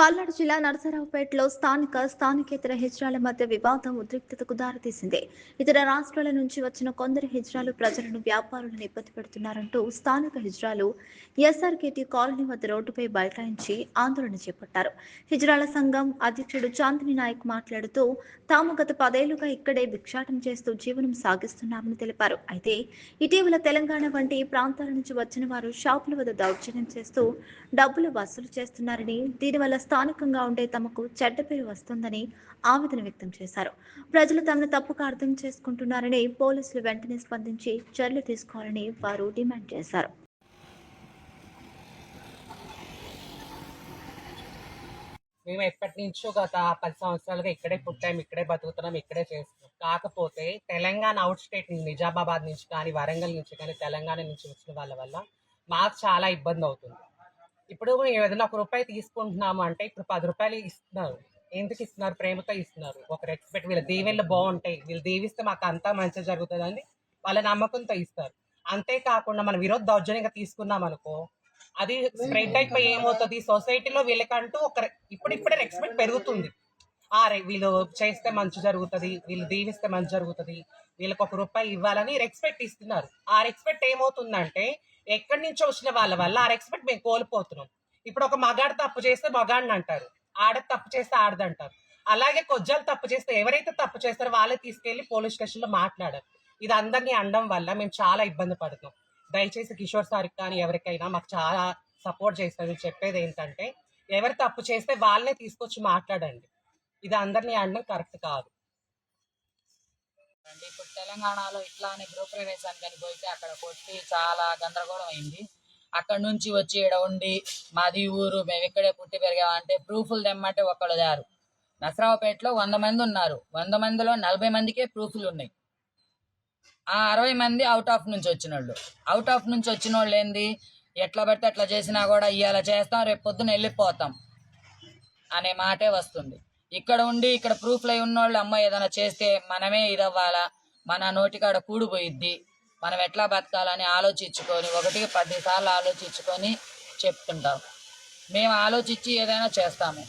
పల్నాడు జిల్లా నరసరావుపేటలో స్థానిక స్థానికేతర హిజ్రాల మధ్య వివాదం ఉద్రిక్తతకు దారితీసింది. ఇతర రాష్ట్రాల నుంచి వచ్చిన కొందరు హిజ్రాలు ప్రజలను వ్యాపారులను ఇబ్బంది పెడుతున్నారంటూ స్థానిక హిజ్రాలు ఎస్ఆర్కేటీ కాలనీ వద్ద రోడ్డుపై బైఠాయించి ఆందోళన చేపట్టారు. హిజ్రాల సంఘం అధ్యక్షుడు చాందిని నాయక్ మాట్లాడుతూ తాము గత పదేళ్ళుగా ఇక్కడే భిక్షాటం చేస్తూ జీవనం సాగిస్తున్నామని తెలిపారు. అయితే ఇటీవల తెలంగాణ వంటి ప్రాంతాల నుంచి వచ్చిన వారు షాపుల వద్ద దౌర్జన్యం చేస్తూ డబ్బులు వసూలు చేస్తున్నారని దీనివల్ల స్థానికంగా ఉండే తమకు చెడ్డ పేరు వస్తుందని ఆవేదన వ్యక్తం చేశారు. ప్రజలు తమను తప్పుగా అర్థం చేసుకుంటున్నారని పోలీసులు వెంటనే స్పందించి చర్యలు తీసుకోవాలని వారు డిమాండ్ చేశారు. మేము ఎప్పటి నుంచో గత పది సంవత్సరాలుగా ఇక్కడే పుట్టాం ఇక్కడే బతుకుతున్నాం ఇక్కడే చేస్తున్నాం. కాకపోతే తెలంగాణ అవుట్ స్టేట్ నిజామాబాద్ నుంచి కానీ వరంగల్ నుంచి కానీ తెలంగాణ నుంచి వచ్చిన వాళ్ళ వల్ల మాకు చాలా ఇబ్బంది అవుతుంది. ఇప్పుడు ఏదైనా ఒక రూపాయి తీసుకుంటున్నాము అంటే ఇప్పుడు పది రూపాయలు ఇస్తున్నారు. ఎందుకు ఇస్తున్నారు? ప్రేమతో ఇస్తున్నారు. ఒక రెస్పెక్ట్ వీళ్ళ దీవెళ్ళు బాగుంటాయి. వీళ్ళు దీవిస్తే మాకు అంతా మంచి జరుగుతుందని వాళ్ళ నమ్మకంతో ఇస్తారు. అంతేకాకుండా మనం విరోధ దౌర్జన్యంగా తీసుకున్నాం అనుకో అది స్ప్రెడ్ అయిపోయి ఏమవుతుంది? సొసైటీలో వీళ్ళకంటూ ఒక ఇప్పుడిప్పుడే రెస్పెక్ట్ పెరుగుతుంది. ఆ రే- వీళ్ళు చేస్తే మంచి జరుగుతుంది వీళ్ళు దీవిస్తే మంచి జరుగుతుంది వీళ్ళకి ఒక రూపాయి ఇవ్వాలని రెస్పెక్ట్ ఇస్తున్నారు. ఆ రెస్పెక్ట్ ఏమవుతుందంటే ఎక్కడి నుంచో వచ్చిన వాళ్ళ వల్ల ఆ రెస్పెక్ట్ మేము కోల్పోతున్నాం. ఇప్పుడు ఒక మగాడు తప్పు చేస్తే మగాడిని అంటారు. ఆడ తప్పు చేస్తే ఆడదంటారు. అలాగే కొజ్జాలు తప్పు చేస్తే ఎవరైతే తప్పు చేస్తారో వాళ్ళే తీసుకెళ్ళి పోలీస్ స్టేషన్లో మాట్లాడారు. ఇది అందరినీ అనడం వల్ల మేము చాలా ఇబ్బంది పడుతున్నాం. దయచేసి కిషోర్ సార్కి కానీ ఎవరికైనా మాకు చాలా సపోర్ట్ చేస్తారు. చెప్పేది ఏంటంటే ఎవరు తప్పు చేస్తే వాళ్ళనే తీసుకొచ్చి మాట్లాడండి. ఇది అందరినీ అనడం కరెక్ట్ కాదు. అండి ఇప్పుడు తెలంగాణలో ఇట్లానే గృహప్రవేశానికి పోయితే పోతే అక్కడ కొట్టి చాలా గందరగోళం అయింది. అక్కడ నుంచి వచ్చి ఈడ ఉండి మాది ఊరు మేము ఇక్కడే పుట్టి పెరిగామంటే ప్రూఫ్లు తెమ్మంటే ఒకళ్ళు దారు నసరావుపేటలో వంద మంది ఉన్నారు. వంద మందిలో నలభై మందికే ప్రూఫ్లు ఉన్నాయి. ఆ అరవై మంది అవుట్ ఆఫ్ నుంచి వచ్చిన వాళ్ళు అవుట్ ఆఫ్ నుంచి వచ్చిన వాళ్ళు ఏంది? ఎట్లా పడితే అట్లా చేసినా కూడా ఇవాళ చేస్తాం రేపు పొద్దున వెళ్ళిపోతాం అనే మాటే వస్తుంది. ఇక్కడ ఉండి ఇక్కడ ప్రూఫ్లు అయి ఉన్నోళ్ళు అమ్మ ఏదైనా చేస్తే మనమే ఇదవ్వాలా? మన నోటికాడ కూడిపోయిద్ది మనం ఎట్లా బతకాలని ఆలోచించుకొని ఒకటికి పది సార్లు ఆలోచించుకొని చెప్తుంటాం. మేము ఆలోచించి ఏదైనా చేస్తాము.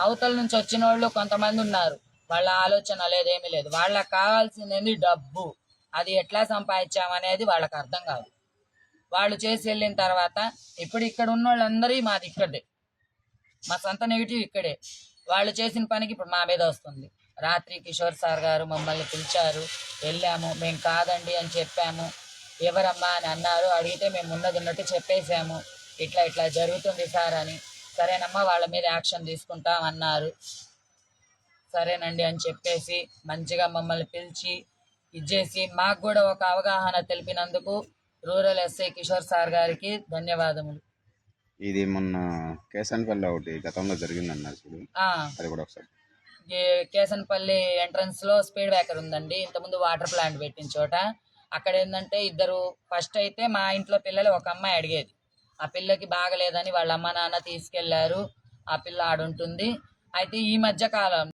అవతల నుంచి వచ్చిన వాళ్ళు కొంతమంది ఉన్నారు. వాళ్ళ ఆలోచన లేదేమీ లేదు. వాళ్ళకి కావాల్సింది డబ్బు. అది ఎట్లా సంపాదించామనేది వాళ్ళకి అర్థం కాదు. వాళ్ళు చేసి వెళ్ళిన తర్వాత ఇప్పుడు ఇక్కడ ఉన్న వాళ్ళందరి మాది ఇక్కడే. మా సొంత నెగిటివ్ ఇక్కడే. వాళ్ళు చేసిన పనికి ఇప్పుడు మా మీద వస్తుంది. రాత్రి కిషోర్ సార్ గారు మమ్మల్ని పిలిచారు. వెళ్ళాము. మేము కాదండి అని చెప్పాము. ఎవరమ్మా అని అన్నారు. అడిగితే మేము ఉన్నది ఉన్నట్టు చెప్పేశాము. ఇట్లా ఇట్లా జరుగుతుంది సార్ అని. సరేనమ్మా వాళ్ళ మీద యాక్షన్ తీసుకుంటాం అన్నారు. సరేనండి అని చెప్పేసి మంచిగా మమ్మల్ని పిలిచి ఇచ్చేసి మాకు కూడా ఒక అవగాహన తెలిపినందుకు రూరల్ ఎస్ఐ కిషోర్ సార్ గారికి ధన్యవాదములు. ఇది మొన్న కేసన్పల్లి ఒకటి గతంలో జరిగిందన్నారు చూడు. ఆ, అది కూడా ఒకసారి. కేసన్పల్లి ఎంట్రన్స్లో స్పీడ్ బ్రేకర్ ఉందండి. ఇంతకుముందు వాటర్ ప్లాంట్ పెట్టిన చోట. అక్కడ ఏంటంటే ఇద్దరు ఫస్ట్ అయితే మా ఇంట్లో పిల్లలు ఒక అమ్మాయి అడిగేది. ఆ పిల్లకి బాగలేదని వాళ్ళ అమ్మ నాన్న తీసుకెళ్ళారు. ఆ పిల్ల ఆడుంటుంది. అయితే ఈ మధ్య కాలం